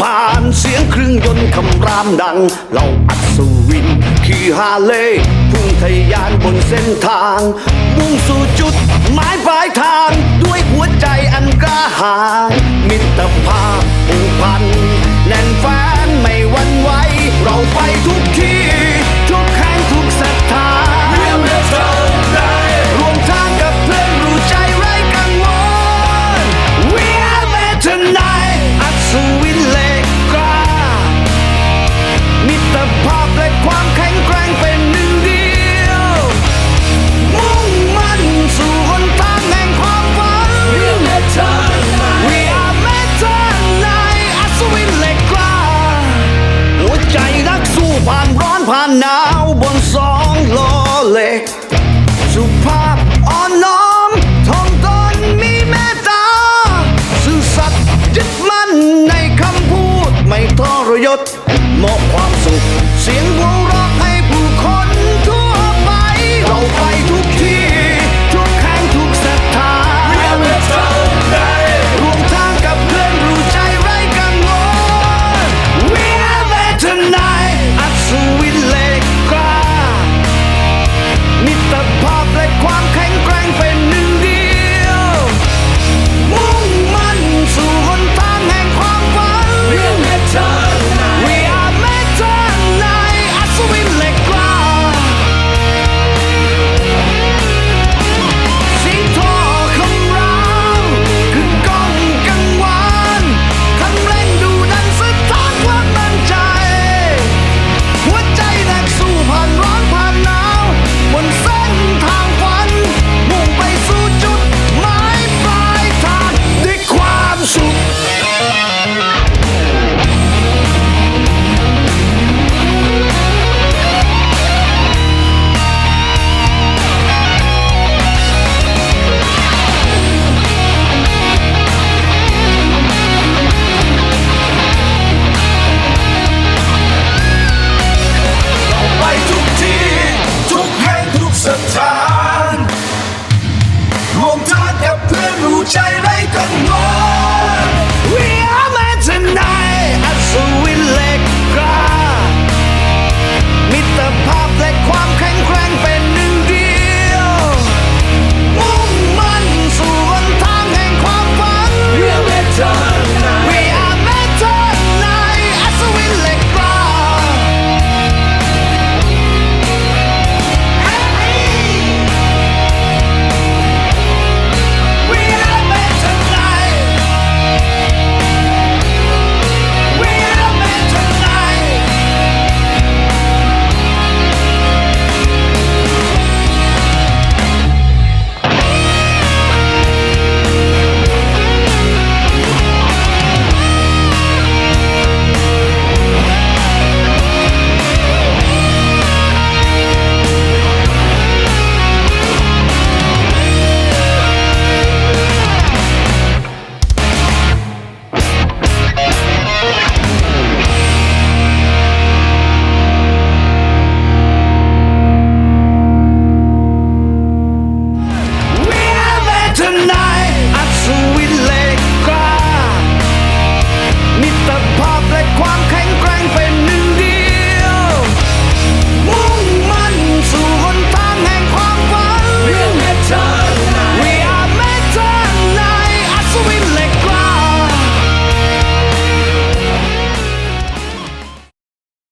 ผ่านเสียงเครื่องยนต์คำรามดัง เราอัศวินขี่ฮาเล่พุ่งทะยานบนเส้นทาง มุ่งสู่จุดหมายปลายทาง ด้วยหัวใจอันกล้าหาญมิตรภาพผูกพัน แน่นแฟนไม่หวั่นไหวเราไปทุกที่ ดมอบความสุข cháy lấy cơn ngon